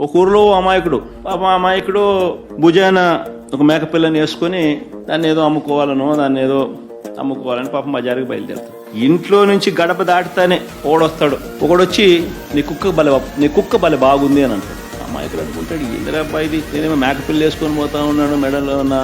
ఒక ఊరిలో అమాయకుడు పాప ఆ అమాయకుడు భుజాన ఒక మేకపిల్లని వేసుకొని దాన్ని ఏదో అమ్ముకోవాలనో దాన్ని ఏదో అమ్ముకోవాలని పాపం బజారుకి బయలుదేరుతాడు. ఇంట్లో నుంచి గడప దాటుతానే ఓడొస్తాడు. ఒకడొచ్చి నీ కుక్క బల నీ కుక్క బల బాగుంది అని అంటాడు. అమాయకుడు అనుకుంటాడు ఏందిరా అబ్బాయి ఇది? నేనేమో మేకపిల్ల వేసుకొని పోతా ఉన్నాడు మెడలో నా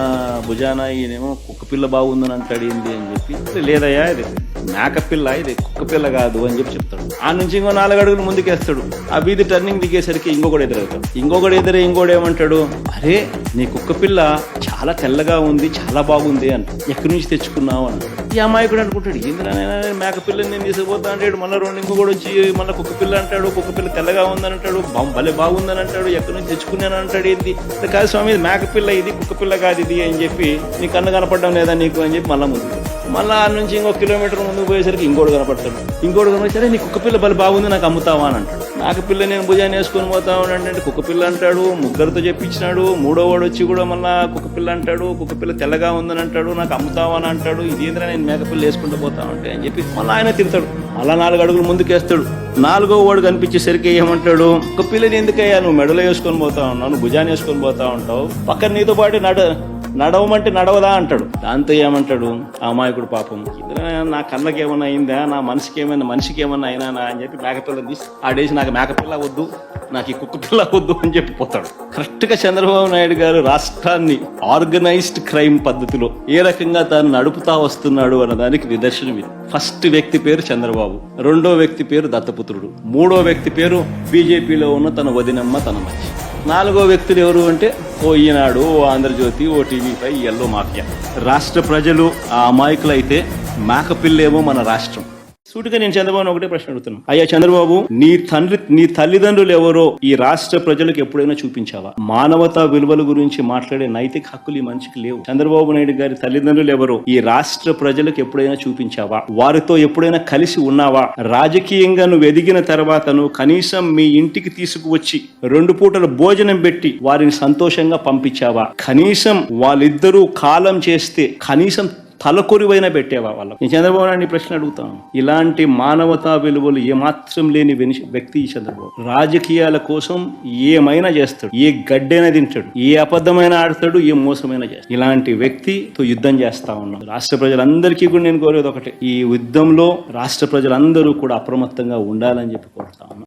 భుజాన ఈయనేమో కుక్క పిల్ల బాగుందని అంటాడు ఏంది అని చెప్పి లేదయ్యా ఇది మేకపిల్ల ఇది కుక్క పిల్ల కాదు అని చెప్పి చెప్తాడు. ఆ నుంచి ఇంకో నాలుగు అడుగులు ముందుకేస్తాడు. ఆ వీధి టర్నింగ్ దిగేసరికి ఇంకొకటి ఎదురవుతాడు. ఇంకొకటి ఎదురే ఇంకోటి ఏమంటాడు? అరే నీ కుక్క పిల్ల చాలా తెల్లగా ఉంది చాలా బాగుంది అంట ఎక్కడి నుంచి తెచ్చుకున్నావు అని ఈ అమాయకుడు అనుకుంటాడు ఏంద్రా మేక పిల్లని నేను తీసుకుపోతా అంటాడు మళ్ళీ రెండు ఇంకొకటి వచ్చి మళ్ళీ కుక్క పిల్ల అంటాడు కుక్క పిల్ల తెల్లగా ఉందని అంటాడు భలే బాగుందని అంటాడు ఎక్కడి నుంచి తెచ్చుకున్నాను అంటాడు ఏంది? "ఇది కాదు స్వామి మేక పిల్ల ఇది కుక్క పిల్ల కాదు ఇది అని చెప్పి నీ కన్ను కనపడడం లేదా నీకు అని చెప్పి మళ్ళీ ముందు మళ్ళీ ఆ నుంచి ఇంకో కిలోమీటర్ ముందుకు పోయేసరికి ఇంకోటి కనపడతాడు. ఇంకోటి కనపడి నీ కుక్క పిల్ల బలి బాగుంది నాకు అమ్ముతావా అని అంటాడు. నాకు పిల్ల నేను భుజాన్ని వేసుకొని పోతా అంటే కుక్క పిల్ల అంటాడు ముగ్గురితో చెప్పించినాడు మూడో వాడు వచ్చి కూడా మళ్ళా కుక్క పిల్ల అంటాడు కుక్క పిల్ల తెల్లగా ఉందని అంటాడు నాకు అమ్ముతావా అని అంటాడు ఇదేంద్రా నేను మేకపిల్ల వేసుకుంటూ పోతా ఉంటే అని చెప్పి మళ్ళీ ఆయన తిరుగుతాడు మళ్ళా నాలుగు అడుగులు ముందుకేస్తాడు. నాలుగో వాడు కనిపించేసరికి ఏమంటాడు కుక్క పిల్లని ఎందుకయ్యా నువ్వు మెడలో వేసుకొని పోతా ఉన్నావు నువ్వు భుజాన్ని వేసుకొని పోతా ఉంటావు పక్కన నీతో పాటు నడ నడవమంటే నడవదా అంటాడు. దాంతో ఏమంటాడు? ఆ అమాయకుడు పాపం నా కళ్ళకి ఏమన్నా అయిందా? నా మనసుకి ఏమైనా మనిషికి ఏమైనా అయినా అని చెప్పి మేకపిల్ల తీసి ఆడేసి నాకు మేకపిల్ల వద్దు నాకు ఈ కుక్క పిల్ల వద్దు అని చెప్పి పోతాడు. కరెక్ట్గా చంద్రబాబు నాయుడు గారు రాష్ట్రాన్ని ఆర్గనైజ్డ్ క్రైమ్ పద్ధతిలో ఏ రకంగా తాను నడుపుతా వస్తున్నాడు అన్న దానికి నిదర్శనం ఇది. ఫస్ట్ వ్యక్తి పేరు చంద్రబాబు రెండో వ్యక్తి పేరు దత్తపుత్రుడు మూడో వ్యక్తి పేరు బీజేపీలో ఉన్న తన వదినమ్మ తన మధ్య నాలుగో వ్యక్తులు ఎవరు అంటే ఓ ఈనాడు ఓ ఆంధ్రజ్యోతి ఓ టీవీ ఫైవ్ ఎల్లో మాఫియా. రాష్ట్ర ప్రజలు ఆ అమాయకులైతే మేకపిల్లేమో మన రాష్ట్రం. సూటిగా నేను చంద్రబాబు ఒకటే ప్రశ్న అడుగుతున్నాను అయ్యా చంద్రబాబు నీ తండ్రి నీ తల్లిదండ్రులు ఎవరో ఈ రాష్ట్ర ప్రజలకు ఎప్పుడైనా చూపించావా? మానవతా విలువల గురించి మాట్లాడే నైతిక హక్కులు ఈ మనిషికి లేవు. చంద్రబాబు నాయుడు గారి తల్లిదండ్రులు ఎవరో ఈ రాష్ట్ర ప్రజలకు ఎప్పుడైనా చూపించావా? వారితో ఎప్పుడైనా కలిసి ఉన్నావా? రాజకీయంగా నువ్వు ఎదిగిన తర్వాత నువ్వు కనీసం మీ ఇంటికి తీసుకువచ్చి రెండు పూటల భోజనం పెట్టి వారిని సంతోషంగా పంపించావా? కనీసం వాళ్ళిద్దరూ కాలం చేస్తే కనీసం తలకొరివైనా పెట్టేవా వాళ్ళకు? నేను చంద్రబాబు నాయుడు ప్రశ్న అడుగుతాను. ఇలాంటి మానవతా విలువలు ఏమాత్రం లేని వ్యక్తి ఈ చంద్రబాబు. రాజకీయాల కోసం ఏమైనా చేస్తాడు. ఏ గడ్డైనా తింటాడు. ఏ అబద్ధమైన ఆడతాడు. ఏ మోసమైనా చేస్తాడు. ఇలాంటి వ్యక్తితో యుద్ధం చేస్తా ఉన్నాం. రాష్ట్ర ప్రజలందరికీ కూడా నేను కోరేది ఒకటే. ఈ యుద్ధంలో రాష్ట్ర ప్రజలందరూ కూడా అప్రమత్తంగా ఉండాలని చెప్పి కోరుతా ఉన్నాను